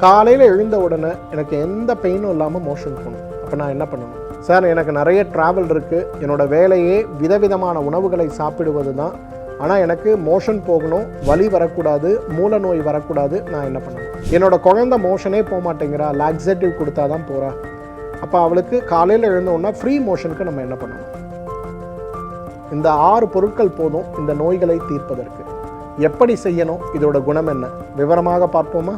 காலையில் எழுந்த உடனே எனக்கு எந்த பெயினும் இல்லாமல் மோஷன் போகணும் அப்போ நான் என்ன பண்ணணும்? சார் எனக்கு நிறைய ட்ராவல் இருக்குது என்னோடய வேலையே விதவிதமான உணவுகளை சாப்பிடுவது தான் ஆனால் எனக்கு மோஷன் போகணும் வலி வரக்கூடாது மூல நோய் வரக்கூடாது நான் என்ன பண்ணணும்? என்னோட குழந்தை மோஷனே போக மாட்டேங்கிறா. லாக்ஸேட்டிவ் கொடுத்தா தான் போகிறா அப்போ அவளுக்கு காலையில் எழுந்தோன்னா ஃப்ரீ மோஷனுக்கு நம்ம என்ன பண்ணணும்? இந்த ஆறு பொருட்கள் போதும் இந்த நோய்களை தீர்ப்பதற்கு. எப்படி செய்யணும்? இதோட குணம் என்ன? விவரமாக பார்ப்போமா?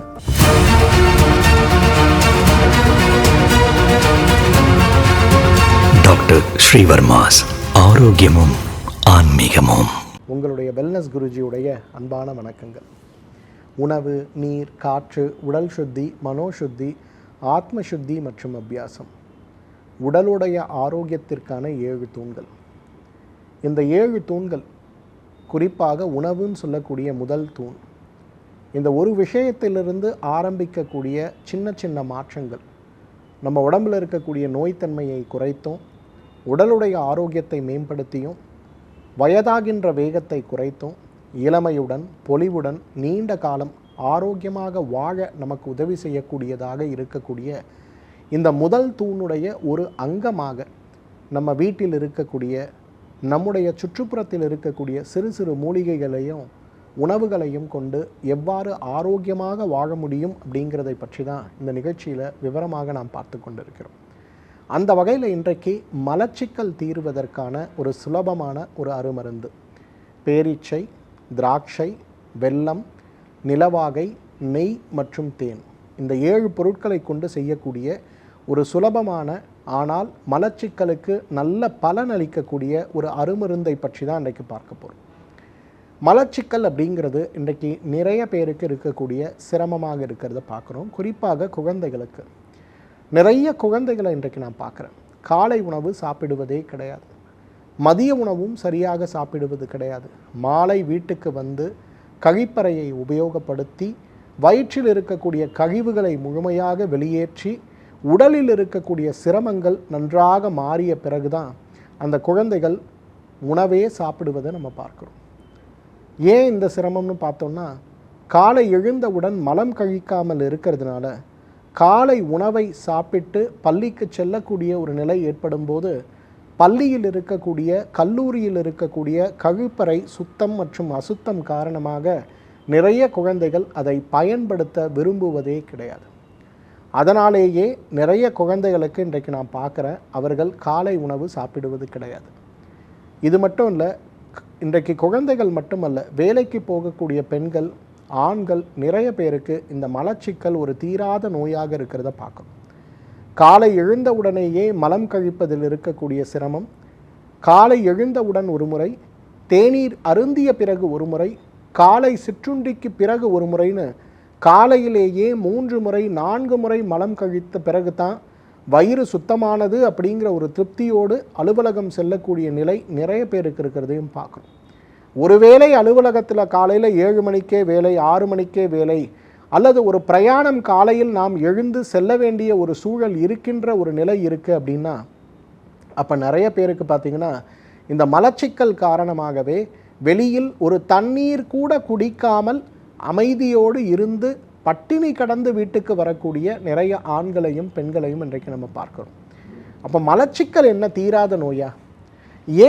டாக்டர் ஸ்ரீவர்மாஸ் ஆரோக்கியமும் ஆன்மீகமும். உங்களுடைய வெல்னஸ் குருஜியுடைய அன்பான வணக்கங்கள். உணவு நீர் காற்று உடல் சுத்தி மனோசுத்தி ஆத்ம சுத்தி மற்றும் அபியாசம். உடலுடைய ஆரோக்கியத்திற்கான ஏழு தூண்கள். இந்த ஏழு தூண்கள் குறிப்பாக உணவுன்னு சொல்லக்கூடிய முதல் தூண். இந்த ஒரு விஷயத்திலிருந்து ஆரம்பிக்கக்கூடிய சின்ன சின்ன மாற்றங்கள். நம்ம உடம்புல இருக்கக்கூடிய நோய்த்தன்மையை குறைத்தும் உடலுடைய ஆரோக்கியத்தை மேம்படுத்தியும் வயதாகின்ற வேகத்தை குறைத்தும் இளமையுடன் பொலிவுடன் நீண்ட காலம் ஆரோக்கியமாக வாழ நமக்கு உதவி செய்யக்கூடியதாக இருக்கக்கூடிய இந்த முதல் தூணுடைய ஒரு அங்கமாக நம்ம வீட்டில் இருக்கக்கூடிய நம்முடைய சுற்றுப்புறத்தில் இருக்கக்கூடிய சிறு சிறு மூலிகைகளையும் உணவுகளையும் கொண்டு எவ்வாறு ஆரோக்கியமாக வாழ முடியும் அப்படிங்கிறதை பற்றி தான் இந்த நிகழ்ச்சியில் விவரமாக நாம் பார்த்து கொண்டிருக்கிறோம். அந்த வகையில் இன்றைக்கு மலச்சிக்கல் தீர்வதற்கான ஒரு சுலபமான ஒரு அருமருந்து. பேரீச்சை திராட்சை வெல்லம் நிலவாகை நெய் மற்றும் தேன். இந்த ஏழு பொருட்களை கொண்டு செய்யக்கூடிய ஒரு சுலபமான ஆனால் மலச்சிக்கலுக்கு நல்ல பலன் அளிக்கக்கூடிய ஒரு அருமருந்தை பற்றி தான் இன்றைக்கு பார்க்க போகிறோம் மலச்சிக்கல் அப்படிங்கிறது இன்றைக்கு நிறைய பேருக்கு இருக்கக்கூடிய சிரமமாக இருக்கிறத பார்க்குறோம். குறிப்பாக குழந்தைகளுக்கு. நிறைய குழந்தைகளை இன்றைக்கு நான் பார்க்குறேன். காலை உணவு சாப்பிடுவதே கிடையாது. மதிய உணவும் சரியாக சாப்பிடுவது கிடையாது. மாலை வீட்டுக்கு வந்து கழிப்பறையை உபயோகப்படுத்தி வயிற்றில் இருக்கக்கூடிய கழிவுகளை முழுமையாக வெளியேற்றி உடலில் இருக்கக்கூடிய சிரமங்கள் நன்றாக மாறிய பிறகுதான் அந்த குழந்தைகள் உணவே சாப்பிடுவதை நம்ம பார்க்குறோம். ஏன் இந்த சிரமம்னு பார்த்தோம்னா காலை எழுந்தவுடன் மலம் கழிக்காமல் இருக்கிறதுனால காலை உணவை சாப்பிட்டு பள்ளிக்கு செல்லக்கூடிய ஒரு நிலை ஏற்படும் போது பள்ளியில் இருக்கக்கூடிய கல்லூரியில் இருக்கக்கூடிய கழிப்பறை சுத்தம் மற்றும் அசுத்தம் காரணமாக நிறைய குழந்தைகள் அதை பயன்படுத்த விரும்புவதே கிடையாது. அதனாலேயே நிறைய குழந்தைகளுக்கு இன்றைக்கு நான் பார்க்குறேன் அவர்கள் காலை உணவு சாப்பிடுவது கிடையாது. இது மட்டும் இல்லை இன்றைக்கு குழந்தைகள் மட்டுமல்ல வேலைக்கு போகக்கூடிய பெண்கள் ஆண்கள் நிறைய பேருக்கு இந்த மலச்சிக்கல் ஒரு தீராத நோயாக இருக்கிறத பார்க்கணும். காலை எழுந்தவுடனேயே மலம் கழிப்பதில் இருக்கக்கூடிய சிரமம் காலை எழுந்தவுடன் ஒரு முறை தேநீர் அருந்திய பிறகு ஒரு முறை காலை சிற்றுண்டிக்கு பிறகு ஒரு முறைன்னு காலையிலேயே மூன்று முறை நான்கு முறை மலம் கழித்த பிறகு தான் வயிறு சுத்தமானது அப்படிங்கிற ஒரு திருப்தியோடு அலுவலகம் செல்லக்கூடிய நிலை நிறைய பேருக்கு இருக்கிறதையும் பார்க்குறோம் ஒருவேளை அலுவலகத்தில் காலையில் ஏழு மணிக்கே வேலை ஆறு மணிக்கே வேலை அல்லது ஒரு பிரயாணம் காலையில் நாம் எழுந்து செல்ல வேண்டிய ஒரு சூழல் இருக்கின்ற ஒரு நிலை இருக்குது அப்படின்னா அப்போ நிறைய பேருக்கு பார்த்தீங்கன்னா இந்த மலச்சிக்கல் காரணமாகவே வெளியில் ஒரு தண்ணீர் கூட குடிக்காமல் அமைதியோடு இருந்து பட்டினி கடந்து வீட்டுக்கு வரக்கூடிய நிறைய ஆண்களையும் பெண்களையும் இன்றைக்கு நம்ம பார்க்குறோம். அப்போ மலச்சிக்கல் என்ன தீராத நோயா?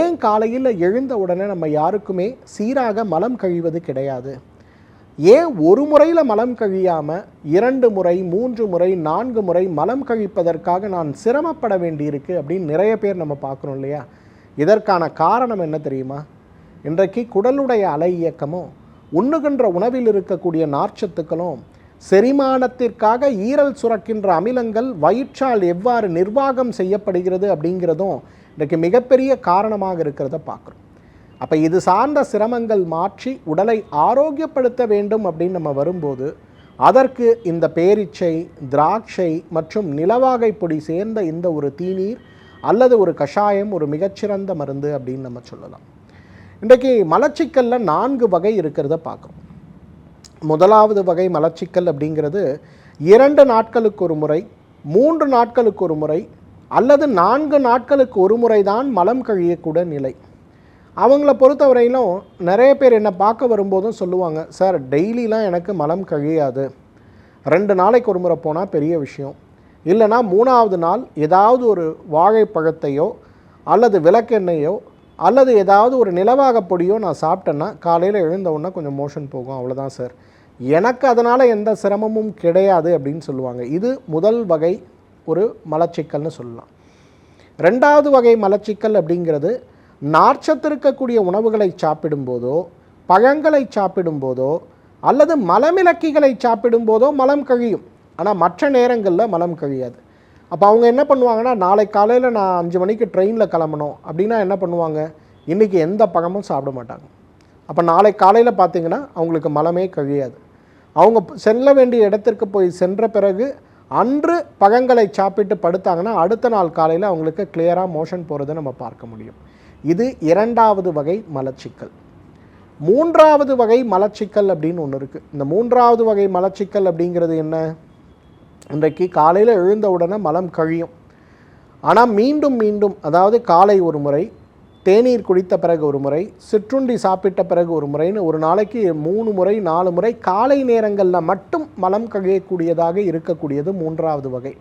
ஏன் காலையில் எழுந்த உடனே நம்ம யாருக்குமே சீராக மலம் கழிவது கிடையாது? ஏன் ஒரு முறையில் மலம் கழியாமல் இரண்டு முறை மூன்று முறை நான்கு முறை மலம் கழிப்பதற்காக நான் சிரமப்பட வேண்டியிருக்கு அப்படின்னு நிறைய பேர் நம்ம பார்க்குறோம் இல்லையா? இதற்கான காரணம் என்ன தெரியுமா? இன்றைக்கு குடலுடைய அலை இயக்கமும் உண்ணுகின்ற உணவில் இருக்கக்கூடிய நார்ச்சத்துக்களும் செரிமானத்திற்காக ஈரல் சுரக்கின்ற அமிலங்கள் வயிற்றால் எவ்வாறு நிர்வாகம் செய்யப்படுகிறது அப்படிங்கிறதும் இன்றைக்கு மிகப்பெரிய காரணமாக இருக்கிறத பார்க்குறோம். அப்போ இது சார்ந்த சிரமங்கள் மாற்றி உடலை ஆரோக்கியப்படுத்த வேண்டும் அப்படின்னு நம்ம வரும்போது அதற்கு இந்த பேரிச்சை திராட்சை மற்றும் நிலவாகை பொடி சேர்ந்த இந்த ஒரு தீநீர் அல்லது ஒரு கஷாயம் ஒரு மிகச்சிறந்த மருந்து அப்படின்னு நம்ம சொல்லலாம். இன்றைக்கு மலச்சிக்கல்ல நான்கு வகை இருக்கிறத பார்க்குறோம். முதலாவது வகை மலச்சிக்கல் அப்படிங்கிறது இரண்டு நாட்களுக்கு ஒரு முறை மூன்று நாட்களுக்கு ஒரு முறை அல்லது நான்கு நாட்களுக்கு ஒரு முறை தான் மலம் கழியக்கூட நிலை. அவங்கள பொறுத்தவரையிலும் நிறைய பேர் என்னை பார்க்க வரும்போதும் சொல்லுவாங்க சார் டெய்லிலாம் எனக்கு மலம் கழியாது. ரெண்டு நாளைக்கு ஒரு முறை போனால் பெரிய விஷயம். இல்லைன்னா மூணாவது நாள் ஏதாவது ஒரு வாழைப்பழத்தையோ அல்லது விளக்கெண்ணெயோ அல்லது ஏதாவது ஒரு நிலவாக பொடியோ நான் சாப்பிட்டேன்னா காலையில் எழுந்த உடனே கொஞ்சம் மோஷன் போகும். அவ்வளோதான் சார் எனக்கு அதனால் எந்த சிரமமும் கிடையாது அப்படின்னு சொல்லுவாங்க. இது முதல் வகை ஒரு மலச்சிக்கல்னு சொல்லலாம். ரெண்டாவது வகை மலச்சிக்கல் அப்படிங்கிறது நார்ச்சத்து இருக்கக்கூடிய உணவுகளை சாப்பிடும்போதோ பழங்களை சாப்பிடும்போதோ அல்லது மலமிளக்கிகளை சாப்பிடும்போதோ மலம் கழியும். ஆனால் மற்ற நேரங்களில் மலம் கழியாது. அப்போ அவங்க என்ன பண்ணுவாங்கன்னா நாளை காலையில் நான் அஞ்சு மணிக்கு ட்ரெயினில் கிளம்பணும். அப்படின்னா என்ன பண்ணுவாங்க? இன்றைக்கி எந்த பழமும் சாப்பிட மாட்டாங்க. அப்போ நாளை காலையில் பார்த்தீங்கன்னா அவங்களுக்கு மலமே கழியாது. அவங்க செல்ல வேண்டிய இடத்திற்கு போய் சென்ற பிறகு அன்று பழங்களை சாப்பிட்டு படுத்தாங்கன்னா அடுத்த நாள் காலையில் அவங்களுக்கு கிளியராக மோஷன் போகிறத நம்ம பார்க்க முடியும். இது இரண்டாவது வகை மலச்சிக்கல். மூன்றாவது வகை மலச்சிக்கல் அப்படின்னு ஒன்று இருக்குது இந்த மூன்றாவது வகை மலச்சிக்கல் அப்படிங்கிறது என்ன? இன்றைக்கு காலையில் எழுந்த உடனே மலம் கழியும். ஆனால் மீண்டும் மீண்டும் அதாவது காலை ஒரு முறை தேநீர் குடித்த பிறகு ஒரு முறை சிற்றுண்டி சாப்பிட்ட பிறகு ஒரு முறைன்னு ஒரு நாளைக்கு மூணு முறை நாலு முறை காலை நேரங்களில் மட்டும் மலம் கழியக்கூடியதாக இருக்கக்கூடியது மூன்றாவது வகை.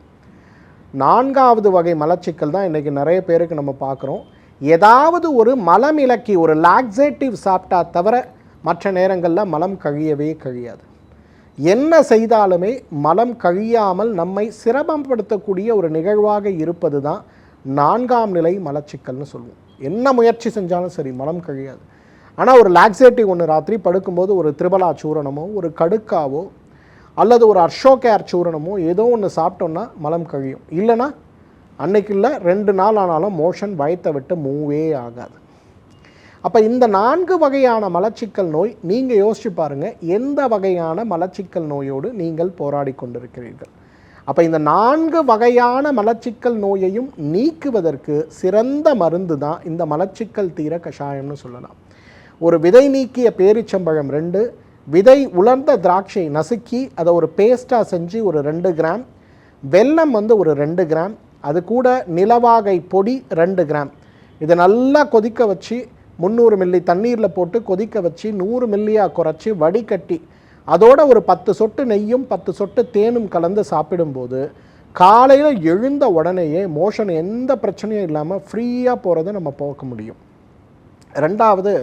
நான்காவது வகை மலச்சிக்கல் தான் இன்றைக்கி நிறைய பேருக்கு நம்ம பார்க்குறோம். ஏதாவது ஒரு மலம் இலக்கி ஒரு லாக்ஸேட்டிவ் சாப்பிட்டா தவிர மற்ற நேரங்களில் மலம் கழியவே கழியாது. என்ன செய்தாலுமே மலம் கழியாமல் நம்மை சிரமப்படுத்தக்கூடிய ஒரு நிகழ்வாக இருப்பது தான் நான்காம் நிலை மலச்சிக்கல்னு சொல்லுவோம். என்ன முயற்சி செஞ்சாலும் சரி மலம் கழியாது. ஆனால் ஒரு லாக்ஸேட்டிவ் ஒன்று ராத்திரி படுக்கும்போது ஒரு திரிபலா சூரணமோ ஒரு கடுக்காவோ அல்லது ஒரு அர்ஷோகேர் சூரணமோ ஏதோ ஒன்று சாப்பிட்டோன்னா மலம் கழியும். இல்லைன்னா அன்னைக்கு இல்லை ரெண்டு நாள் ஆனாலும் மோஷன் பயத்தை விட்டு மூவே ஆகாது. அப்போ இந்த நான்கு வகையான மலச்சிக்கல் நோய் நீங்கள் யோசிச்சு பாருங்கள் எந்த வகையான மலச்சிக்கல் நோயோடு நீங்கள் போராடி கொண்டிருக்கிறீர்கள்? அப்போ இந்த நான்கு வகையான மலச்சிக்கல் நோயையும் நீக்குவதற்கு சிறந்த மருந்து தான் இந்த மலச்சிக்கல் தீர கஷாயம்னு சொல்லலாம். ஒரு விதை நீக்கிய பேரிச்சம்பழம் ரெண்டு விதை உலர்ந்த திராட்சை நசுக்கி அதை ஒரு பேஸ்ட்டாக செஞ்சு ஒரு ரெண்டு கிராம் வெல்லம் வந்து ஒரு ரெண்டு கிராம் அது கூட நிலவாகை பொடி ரெண்டு கிராம். இதை நல்லா கொதிக்க வச்சு முந்நூறு மில்லி தண்ணீரில் போட்டு கொதிக்க வச்சு நூறு மில்லியாக குறைச்சி வடிகட்டி அதோட ஒரு பத்து சொட்டு நெய்யும் பத்து சொட்டு தேனும் கலந்து சாப்பிடும்போது காலையில் எழுந்த உடனேயே மோஷன் எந்த பிரச்சனையும் இல்லாமல் ஃப்ரீயாக போகிறத நம்ம போக்க முடியும். ரெண்டாவது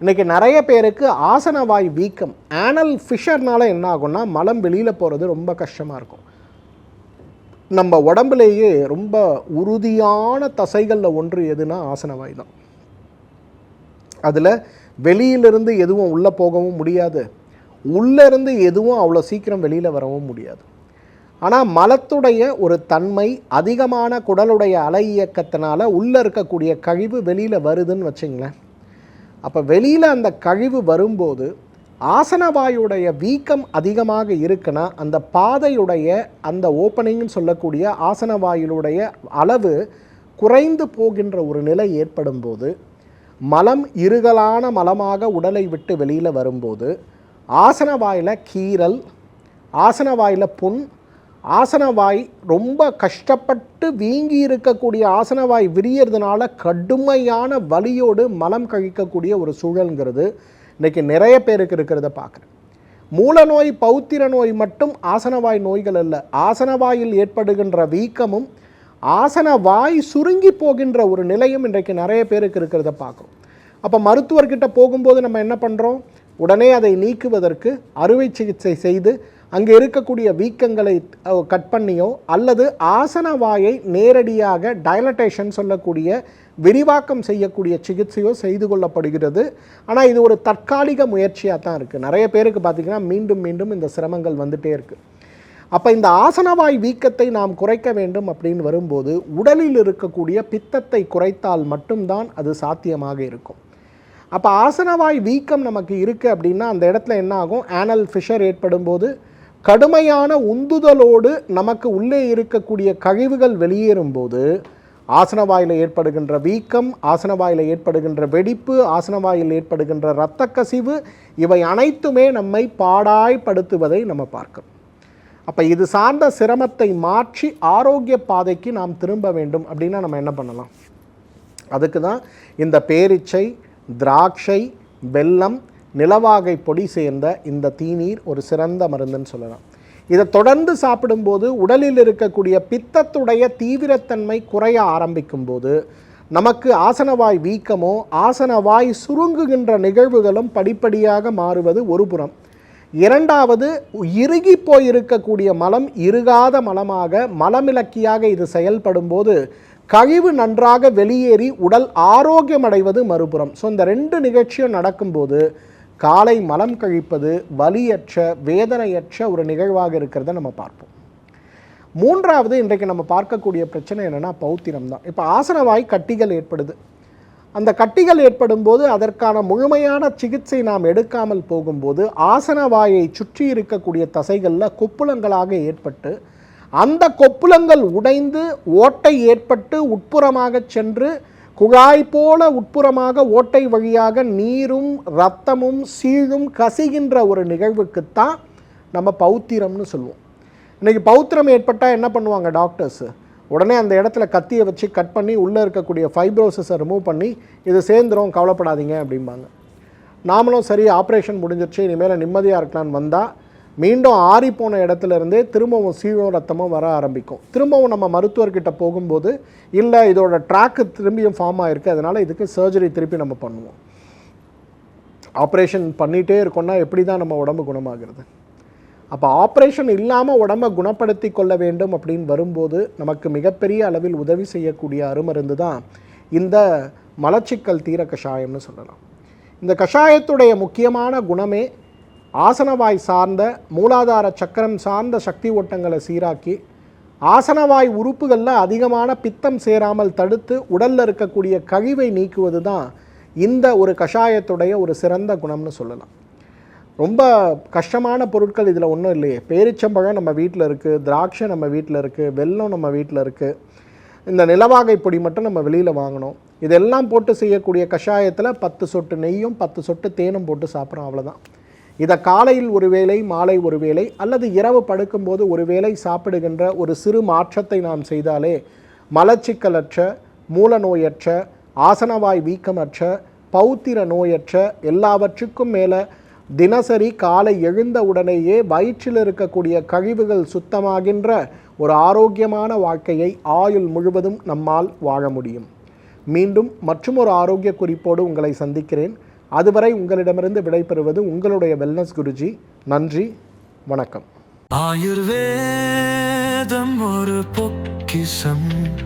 இன்றைக்கி நிறைய பேருக்கு ஆசனவாய் வீக்கம். ஆனல் ஃபிஷர்னால என்ன ஆகும்னா மலம் வெளியில் போகிறது ரொம்ப கஷ்டமாக இருக்கும். நம்ம உடம்புலேயே ரொம்ப உறுதியான தசைகளில் ஒன்று எதுனா ஆசனவாய் தான். அதில் வெளியிலிருந்து எதுவும் உள்ளே போகவும் முடியாது. உள்ளே இருந்து எதுவும் அவ்வளோ சீக்கிரம் வெளியில் வரவும் முடியாது. ஆனால் மலத்துடைய ஒரு தன்மை அதிகமான குடலுடைய அலை இயக்கத்தினால உள்ளே இருக்கக்கூடிய கழிவு வெளியில் வருதுன்னு வச்சுங்களேன். அப்போ வெளியில் அந்த கழிவு வரும்போது ஆசனவாயுடைய வீக்கம் அதிகமாக இருக்குன்னா அந்த பாதையுடைய அந்த ஓப்பனிங்னு சொல்லக்கூடிய ஆசனவாயுடைய அளவு குறைந்து போகின்ற ஒரு நிலை ஏற்படும் போது மலம் இருகலான மலமாக உடலை விட்டு வெளியில் வரும்போது ஆசனவாயில் கீறல் ஆசனவாயில் புண் ஆசனவாய் ரொம்ப கஷ்டப்பட்டு வீங்கி இருக்கக்கூடிய ஆசனவாய் விரியறதுனால கடுமையான வலியோடு மலம் கழிக்கக்கூடிய ஒரு சூழல்ங்கிறது இன்றைக்கி நிறைய பேருக்கு இருக்கிறத பார்க்குறேன். மூலநோய் பௌத்திர நோய் மட்டும் ஆசனவாய் நோய்கள் அல்ல ஆசனவாயில் ஏற்படுகின்ற வீக்கமும் ஆசன வாய் சுருங்கி போகின்ற ஒரு நிலையும் இன்றைக்கு நிறைய பேருக்கு இருக்கிறத பார்க்குறோம். அப்போ மருத்துவர்கிட்ட போகும்போது நம்ம என்ன பண்ணுறோம் உடனே அதை நீக்குவதற்கு அறுவை சிகிச்சை செய்து அங்கே இருக்கக்கூடிய வீக்கங்களை கட் பண்ணியோ அல்லது ஆசன வாயை நேரடியாக டைலட்டேஷன் சொல்லக்கூடிய விரிவாக்கம் செய்யக்கூடிய சிகிச்சையோ செய்து கொள்ளப்படுகிறது. ஆனால் இது ஒரு தற்காலிக முயற்சியாக தான் இருக்குது நிறைய பேருக்கு பார்த்திங்கன்னா மீண்டும் மீண்டும் இந்த சிரமங்கள் வந்துட்டே இருக்குது அப்போ இந்த ஆசனவாய் வீக்கத்தை நாம் குறைக்க வேண்டும் அப்படின்னு வரும்போது உடலில் இருக்கக்கூடிய பித்தத்தை குறைத்தால் மட்டும்தான் அது சாத்தியமாக இருக்கும். அப்போ ஆசனவாய் வீக்கம் நமக்கு இருக்குது அப்படின்னா அந்த இடத்துல என்ன ஆகும்? ஆனல் ஃபிஷர் ஏற்படும் போது கடுமையான உந்துதலோடு நமக்கு உள்ளே இருக்கக்கூடிய கழிவுகள் வெளியேறும்போது ஆசனவாயில் ஏற்படுகின்ற வீக்கம் ஆசனவாயில் ஏற்படுகின்ற வெடிப்பு ஆசனவாயில் ஏற்படுகின்ற இரத்த கசிவு இவை அனைத்துமே நம்மை பாடாய்படுத்துவதை நம்ம பார்க்கிறோம். அப்போ இது சார்ந்த சிரமத்தை மாற்றி ஆரோக்கிய பாதைக்கு நாம் திரும்ப வேண்டும் அப்படின்னா நம்ம என்ன பண்ணலாம்? அதுக்கு தான் இந்த பேரிச்சை திராட்சை வெல்லம் நிலவாகை பொடி சேர்ந்த இந்த தீநீர் ஒரு சிறந்த மருந்துன்னு சொல்லலாம். இதை தொடர்ந்து சாப்பிடும்போது உடலில் இருக்கக்கூடிய பித்தத்துடைய தீவிரத்தன்மை குறைய ஆரம்பிக்கும் போது நமக்கு ஆசனவாய் வீக்கமோ ஆசனவாய் சுருங்குகின்ற நிகழ்வுகளும் படிப்படியாக மாறுவது ஒரு புறம். இரண்டாவது இறுகி போயிருக்கக்கூடிய மலம் இறுகாத மலமாக மலமிலக்கியாக இது செயல்படும் போது கழிவு நன்றாக வெளியேறி உடல் ஆரோக்கியம் அடைவது மறுபுறம். ஸோ இந்த ரெண்டு நிகழ்ச்சியும் நடக்கும்போது காலை மலம் கழிப்பது வலியற்ற வேதனையற்ற ஒரு நிகழ்வாக இருக்கிறத நம்ம பார்ப்போம். மூன்றாவது இன்றைக்கு நம்ம பார்க்கக்கூடிய பிரச்சனை என்னென்னா பௌத்திரம் தான் இப்போ ஆசனவாய் கட்டிகள் ஏற்படுது. அந்த கட்டிகள் ஏற்படும் போது அதற்கான முழுமையான சிகிச்சை நாம் எடுக்காமல் போகும்போது ஆசனவாயை சுற்றி இருக்கக்கூடிய தசைகளில் கொப்புளங்களாக ஏற்பட்டு அந்த கொப்புளங்கள் உடைந்து ஓட்டை ஏற்பட்டு உட்புறமாக சென்று குழாய் போல உட்புறமாக ஓட்டை வழியாக நீரும் ரத்தமும் சீழும் கசிகின்ற ஒரு நிகழ்வுக்குத்தான் நம்ம பௌத்திரம்னு சொல்லுவோம். இன்றைக்கி பௌத்திரம் ஏற்பட்டால் என்ன பண்ணுவாங்க டாக்டர்ஸு? உடனே அந்த இடத்துல கத்தியை வச்சு கட் பண்ணி உள்ளே இருக்கக்கூடிய ஃபைப்ரோசஸை ரிமூவ் பண்ணி இது சேர்ந்துரும் கவலைப்படாதீங்க அப்படிம்பாங்க. நாமளும் சரி ஆப்ரேஷன் முடிஞ்சிருச்சு இனிமேல் நிம்மதியாக இருக்கலாம்னு வந்தால் மீண்டும் ஆறி போன இடத்துல இருந்தே திரும்பவும் சீவம் ரத்தமும் வர ஆரம்பிக்கும். திரும்பவும் நம்ம மருத்துவர்கிட்ட போகும்போது இல்லை இதோட ட்ராக்கு திரும்பியும் ஃபார்ம் ஆகிருக்கு அதனால் இதுக்கு சர்ஜரி திருப்பி நம்ம பண்ணுவோம். ஆப்ரேஷன் பண்ணிகிட்டே இருக்கோம்னா எப்படி தான் நம்ம உடம்பு குணமாகிறது? அப்போ ஆப்ரேஷன் இல்லாமல் உடம்பை குணப்படுத்தி கொள்ள வேண்டும் அப்படின்னு வரும்போது நமக்கு மிகப்பெரிய அளவில் உதவி செய்யக்கூடிய அருமருந்து தான் இந்த மலச்சிக்கல் தீர கஷாயம்னு சொல்லலாம். இந்த கஷாயத்துடைய முக்கியமான குணமே ஆசனவாய் சார்ந்த மூலாதார சக்கரம் சார்ந்த சக்தி ஓட்டங்களை சீராக்கி ஆசனவாய் உறுப்புகளில் அதிகமான பித்தம் சேராமல் தடுத்து உடலில் இருக்கக்கூடிய கழிவை நீக்குவது தான் இந்த ஒரு கஷாயத்துடைய ஒரு சிறந்த குணம்னு சொல்லலாம். ரொம்ப கஷ்டமான பொருட்கள் இதில் ஒன்றும் இல்லையே. பேரிச்சம்பழம் நம்ம வீட்டில் இருக்குது திராட்சை நம்ம வீட்டில் இருக்குது வெல்லம் நம்ம வீட்டில் இருக்குது இந்த நிலவாகை பொடி மட்டும் நம்ம வெளியில் வாங்கணும். இதெல்லாம் போட்டு செய்யக்கூடிய கஷாயத்தில் பத்து சொட்டு நெய்யும் பத்து சொட்டு தேனும் போட்டு சாப்பிட்றோம் அவ்வளோதான் இதை காலையில் ஒரு வேளை மாலை ஒரு வேளை அல்லது இரவு படுக்கும்போது ஒரு வேளை சாப்பிடுகின்ற ஒரு சிறு மாற்றத்தை நாம் செய்தாலே மலச்சிக்கலற்ற மூல நோயற்ற ஆசனவாய் வீக்கமற்ற பௌத்திர நோயற்ற எல்லாவற்றுக்கும் மேலே தினசரி காலை எழுந்த உடனேயே வயிற்றில் இருக்கக்கூடிய கழிவுகள் சுத்தமாகின்ற ஒரு ஆரோக்கியமான வாழ்க்கையை ஆயுள் முழுவதும் நம்மால் வாழ முடியும். மீண்டும் மற்றும் ஒரு ஆரோக்கிய குறிப்போடு உங்களை சந்திக்கிறேன். அதுவரை உங்களிடமிருந்து விடைபெறுவது உங்களுடைய வெல்னஸ் குருஜி. நன்றி வணக்கம். ஆயுர்வேதம் ஒரு பொக்கிசம்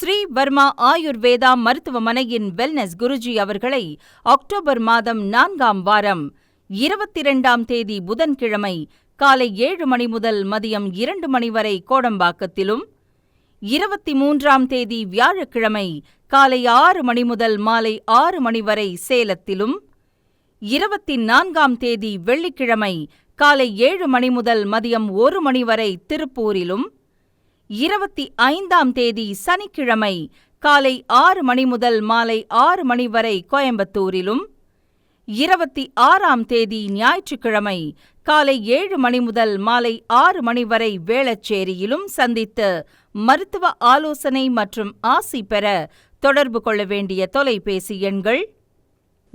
ஸ்ரீ வர்மா ஆயுர்வேதா மருத்துவமனையின் வெல்னஸ் குருஜி அவர்களை அக்டோபர் மாதம் நான்காம் வாரம் இருபத்தி இரண்டாம் தேதி புதன்கிழமை காலை ஏழு மணி முதல் மதியம் இரண்டு மணி வரை கோடம்பாக்கத்திலும் இருபத்தி மூன்றாம் தேதி வியாழக்கிழமை காலை ஆறு மணி முதல் மாலை ஆறு மணி வரை சேலத்திலும் இருபத்தி நான்காம் தேதி வெள்ளிக்கிழமை காலை ஏழு மணி முதல் மதியம் ஒரு மணி வரை திருப்பூரிலும் இருபத்தி ஐந்தாம் தேதி சனிக்கிழமை காலை ஆறு மணி முதல் மாலை ஆறு மணி வரை கோயம்புத்தூரிலும். இருபத்தி ஆறாம் தேதி ஞாயிற்றுக்கிழமை காலை ஏழு மணி முதல் மாலை ஆறு மணி வரை வேளச்சேரியிலும் சந்தித்து மருத்துவ ஆலோசனை மற்றும் ஆசி பெற தொடர்பு கொள்ள வேண்டிய தொலைபேசி எண்கள்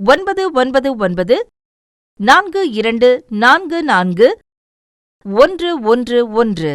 ஒன்பது ஒன்பது ஒன்பது நான்கு இரண்டு நான்கு நான்கு ஒன்று ஒன்று ஒன்று.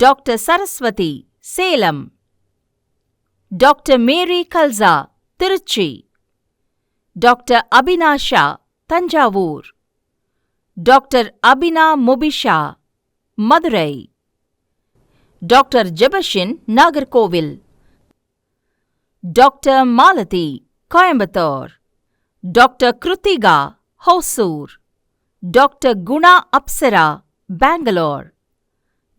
Doctor Saraswati, Salem. Doctor Mary Kalja Trichy doctor Abhinasha Thanjavur. Doctor Abina Mubisha Madurai doctor Jabshin, Nagercoil. Doctor Malathi, Coimbatore. Doctor Krithiga, Hosur. Doctor Guna Apsara, Bangalore.